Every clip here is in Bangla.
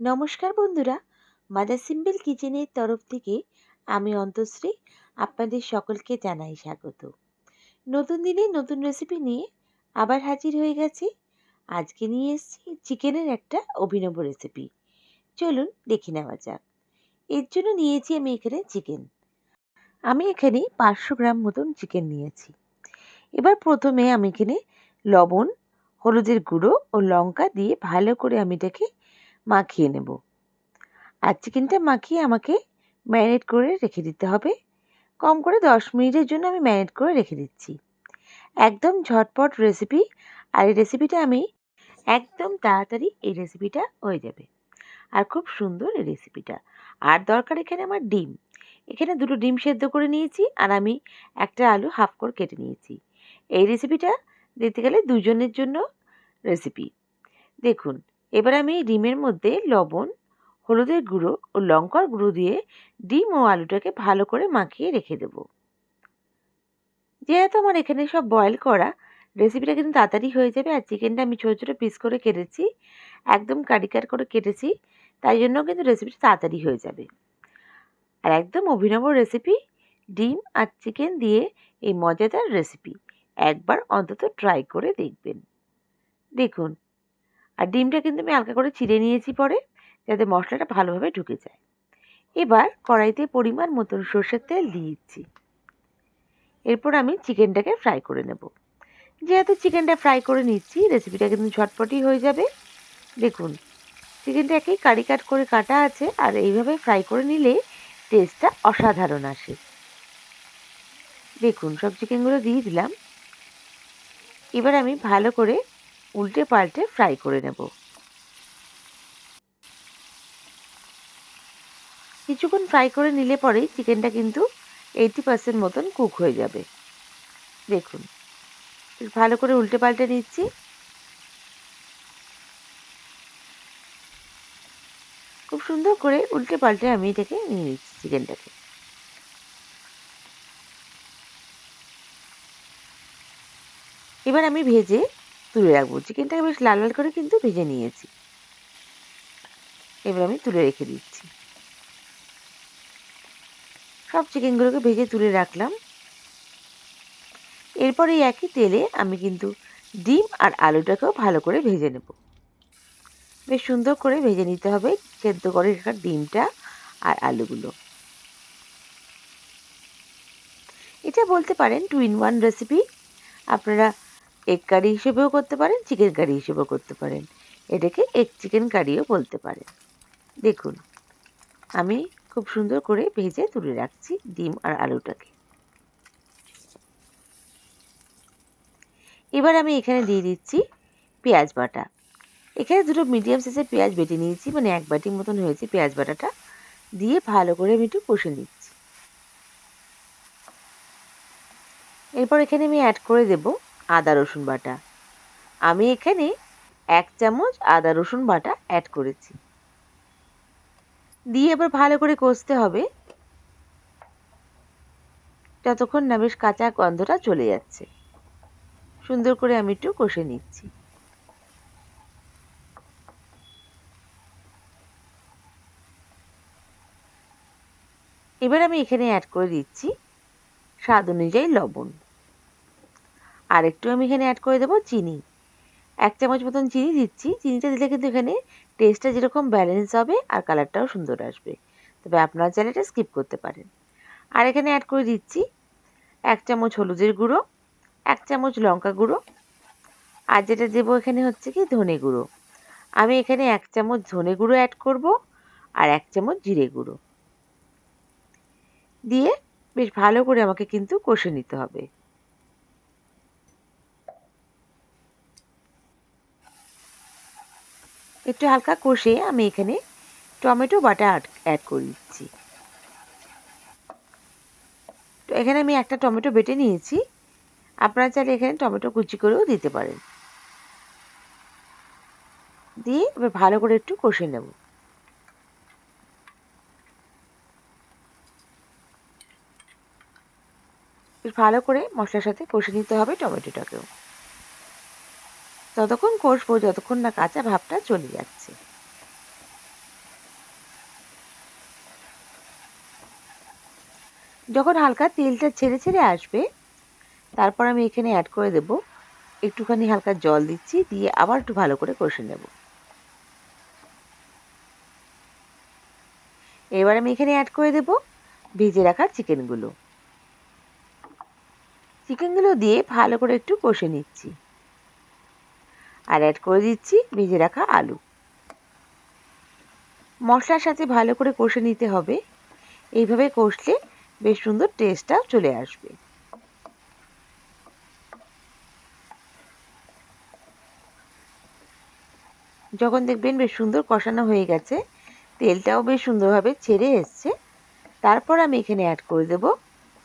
নমস্কার বন্ধুরা মাদার সিম্পল কিচেনের তরফ থেকে আমি অন্তশ্রী আপনাদের সকলকে জানাই স্বাগত। নতুন দিনে নতুন রেসিপি নিয়ে আবার হাজির হয়ে গেছি। আজকে নিয়ে এসেছি চিকেনের একটা অভিনব রেসিপি চলুন দেখে নেওয়া যাক। এর জন্য নিয়েছি আমি এখানে চিকেন আমি এখানে পাঁচশো গ্রাম মতন চিকেন নিয়েছি। এবার প্রথমে আমি এখানে লবণ, হলুদের গুঁড়ো ও লঙ্কা দিয়ে ভালো করে আমি এটাকে মাখিয়ে নেব। আর চিকেনটা মাখিয়ে আমাকে ম্যারিনেট করে রেখে দিতে হবে। কম করে দশ মিনিটের জন্য আমি ম্যারিনেট করে রেখে দিচ্ছি। একদম ঝটপট রেসিপি আর এই রেসিপিটা আমি একদম তাড়াতাড়ি এই রেসিপিটা হয়ে যাবে। আর খুব সুন্দর এই রেসিপিটা আর দরকার এখানে আমার ডিম। এখানে দুটো ডিম সেদ্ধ করে নিয়েছি আর আমি একটা আলু হাফ করে কেটে নিয়েছি। এই রেসিপিটা দিতে গেলে দুজনের জন্য রেসিপি দেখুন এবার আমি ডিমের মধ্যে লবণ, হলুদের গুঁড়ো ও লঙ্কার গুঁড়ো দিয়ে ডিম ও আলুটাকে ভালো করে মাখিয়ে রেখে দেব। যেহেতু আমার এখানে সব বয়েল করা রেসিপিটা কিন্তু তাড়াতাড়ি হয়ে যাবে আর চিকেনটা আমি ছোটো ছোটো পিস করে কেটেছি, একদম কারিকার করে কেটেছি, তাই জন্য কিন্তু রেসিপিটা তাড়াতাড়ি হয়ে যাবে। আর একদম অভিনব রেসিপি ডিম আর চিকেন দিয়ে এই মজাদার রেসিপি একবার অন্তত ট্রাই করে দেখবেন। দেখুন আর ডিমটা কিন্তু আমি হালকা করে ছিঁড়ে নিয়েছি পরে, যাতে মশলাটা ভালোভাবে ঢুকে যায়। এবার কড়াইতে পরিমাণ মতন সর্ষের তেল দিয়ে দিচ্ছি। এরপর আমি চিকেনটাকে ফ্রাই করে নেব। যেহেতু চিকেনটা ফ্রাই করে নিচ্ছি, রেসিপিটা কিন্তু ঝটপটই হয়ে যাবে। দেখুন, চিকেনটা একেই কারি কাট করে কাটা আছে, আর এইভাবে ফ্রাই করে নিলে টেস্টটা অসাধারণ আসে। দেখুন, সব চিকেনগুলো দিয়ে দিলাম। এবার আমি ভালো করে উল্টে পাল্টে ফ্রাই করে নেব। কিছুক্ষণ ফ্রাই করে নিলে পরেই চিকেনটা কিন্তু এইটি পার্সেন্ট মতন কুক হয়ে যাবে। দেখুন ভালো করে উল্টে পাল্টে নিচ্ছি। খুব সুন্দর করে উল্টে পাল্টে আমি এটাকে নিয়ে নিচ্ছি চিকেনটাকে। এবার আমি ভেজে তুলে রাখব। চিকেনটাকে বেশ লাল লাল করে কিন্তু ভেজে নিয়েছি। এবার আমি তুলে রেখে দিচ্ছি। সব চিকেনগুলোকে ভেজে তুলে রাখলাম। এরপর এই একই তেলে আমি কিন্তু ডিম আর আলুটাকেও ভালো করে ভেজে নেব। বেশ সুন্দর করে ভেজে নিতে হবে, সেদ্ধ করে রাখা ডিমটা আর আলুগুলো। এটা বলতে পারেন টু ইন ওয়ান রেসিপি। আপনারা এগ কারি হিসেবেও করতে পারেন চিকেন কারি হিসেবেও করতে পারেন। এটাকে এগ চিকেন কারিও বলতে পারেন। দেখুন, আমি খুব সুন্দর করে ভেজে তুলে রাখছি ডিম আর আলুটাকে। এবার আমি এখানে দিয়ে দিচ্ছি পেঁয়াজ বাটা। এখানে দুটো মিডিয়াম সাইজের পেঁয়াজ বেটে নিয়েছি মানে এক বাটির মতন হয়েছে পেঁয়াজ বাটাটা। দিয়ে ভালো করে আমি একটু কষে নিচ্ছি। এরপর এখানে আমি অ্যাড করে দেব আদা, রসুন বাটা। আমি এখানে এক চামচ আদা, রসুন বাটা অ্যাড করেছি। দিয়ে এবার ভালো করে কষতে হবে। যতক্ষণ না বেশ কাঁচা গন্ধটা চলে যাচ্ছে। সুন্দর করে আমি একটু কষে নিচ্ছি। এবার আমি এখানে অ্যাড করে দিচ্ছি স্বাদ অনুযায়ী লবণ। আর একটু আমি এখানে অ্যাড করে দেবো চিনি। এক চামচ মতন চিনি দিচ্ছি। চিনিটা দিলে কিন্তু এখানে টেস্টটা যেরকম ব্যালেন্স হবে আর কালারটাও সুন্দর আসবে। তবে আপনারা চাইলে এটা স্কিপ করতে পারেন। আর এখানে অ্যাড করে দিচ্ছি এক চামচ হলুদের গুঁড়ো, এক চামচ লঙ্কা গুঁড়ো, আর যেটা দেবো এখানে হচ্ছে কি ধনে গুঁড়ো। আমি এখানে এক চামচ ধনে গুঁড়ো অ্যাড করব আর এক চামচ জিরে গুঁড়ো। দিয়ে বেশ ভালো করে আমাকে কিন্তু কষে নিতে হবে। একটু হালকা কষে আমি এখানে টমেটো বাটা অ্যাড করে দিচ্ছি। তো এখানে আমি একটা টমেটো বেটে নিয়েছি। আপনারা চাইলে এখানে টমেটো কুচি করেও দিতে পারেন। দিয়ে এবার ভালো করে একটু কষে নেব। ভালো করে মশলার সাথে কষে নিতে হবে টমেটোটাকেও। ততক্ষণ কষবো, যতক্ষণ না কাঁচা ভাবটা চলে যাচ্ছে। যখন হালকা তেলটা ছেড়ে ছেড়ে আসবে, তারপর আমি এখানে অ্যাড করে দেব। একটুখানি হালকা জল দিচ্ছি, দিয়ে আবার একটু ভালো করে কষে নেব। এবার আমি এখানে অ্যাড করে দেব ভিজে রাখা চিকেনগুলো চিকেনগুলো দিয়ে ভালো করে একটু কষে নিচ্ছি। আর অ্যাড করে দিচ্ছি ভেজে রাখা আলু। মশলার সাথে ভালো করে কষে নিতে হবে। এইভাবে কষলে বেশ সুন্দর টেস্টটাও চলে আসবে। যখন দেখবেন বেশ সুন্দর কষানো হয়ে গেছে, তেলটাও বেশ সুন্দরভাবে ছেড়ে এসছে, তারপর আমি এখানে অ্যাড করে দেব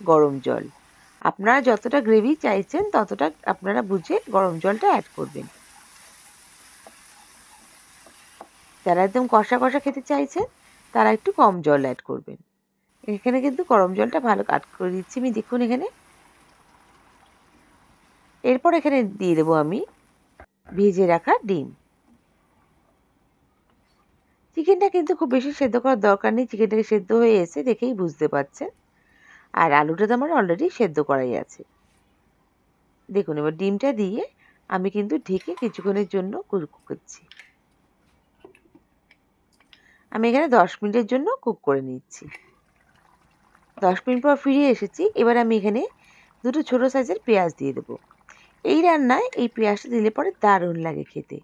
গরম জল। আপনারা যতটা গ্রেভি চাইছেন ততটা আপনারা বুঝে গরম জলটা অ্যাড করবেন। যারা একদম কষা কষা খেতে চাইছেন তারা একটু কম জল অ্যাড করবেন। এখানে কিন্তু গরম জলটা ভালো কাট করে দিচ্ছি আমি, দেখুন এখানে। এরপর এখানে দিয়ে দেবো আমি ভেজে রাখা ডিম। চিকেনটা কিন্তু খুব বেশি সেদ্ধ করার দরকার নেই, চিকেনটাকে সেদ্ধ হয়ে এসে দেখেই বুঝতে পারছেন। আর আলুটা তো আমার অলরেডি সেদ্ধ করাই আছে। দেখুন, এবার ডিমটা দিয়ে আমি কিন্তু ঢেকে কিছুক্ষণের জন্য করছি। আমি এখানে দশ মিনিটের জন্য কুক করে নিচ্ছি। দশ মিনিট পর ফিরে এসেছি। এবার আমি এখানে দুটো ছোটো সাইজের পেঁয়াজ দিয়ে দেবো। এই রান্নায় এই পেঁয়াজটা দিলে পরে দারুণ লাগে খেতে।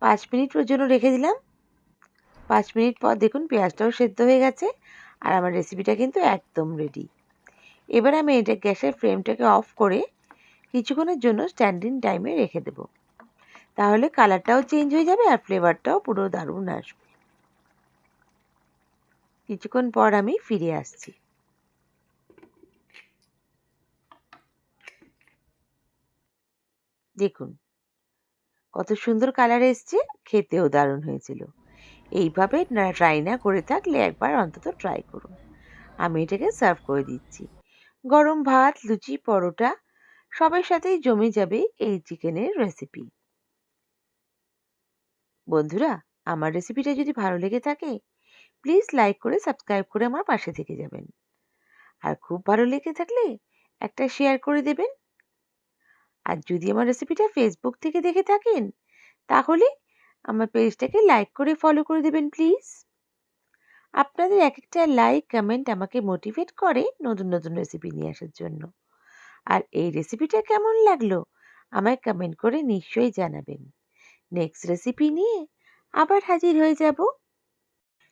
পাঁচ মিনিট জন্য রেখে দিলাম। পাঁচ মিনিট পর দেখুন পেঁয়াজটাও সেদ্ধ হয়ে গেছে আর আমার রেসিপিটা কিন্তু একদম রেডি এবার আমি এটা গ্যাসের ফ্লেমটাকে অফ করে কিছুক্ষণের জন্য স্ট্যান্ডিং টাইমে রেখে দেব। তাহলে কালারটাও চেঞ্জ হয়ে যাবে আর ফ্লেভারটাও পুরো দারুণ আসবে। কিছুক্ষণ পর আমি ফিরে আসছি। দেখুন, কত সুন্দর কালার এসছে, খেতেও দারুণ হয়েছিল। এইভাবে ট্রাই না করে থাকলে একবার অন্তত ট্রাই করুন। আমি এটাকে সার্ভ করে দিচ্ছি। গরম ভাত, লুচি, পরোটা, সবের সাথেই জমে যাবে এই চিকেনের রেসিপি বন্ধুরা, আমার রেসিপিটা যদি ভালো লেগে থাকে প্লিজ লাইক করে সাবস্ক্রাইব করে আমার পাশে থেকে যাবেন। আর খুব ভালো লেগে থাকলে একটা শেয়ার করে দেবেন। আর যদি আমার রেসিপিটা ফেসবুক থেকে দেখে থাকেন, তাহলে আমার পেজটাকে লাইক করে ফলো করে দেবেন প্লিজ আপনাদের এক একটা লাইক কমেন্ট আমাকে মোটিভেট করে নতুন নতুন রেসিপি নিয়ে আসার জন্য। আর এই রেসিপিটা কেমন লাগল, আমায় কমেন্ট করে নিশ্চয়ই জানাবেন। নেক্সট রেসিপি নিয়ে আবার হাজির হয়ে যাব।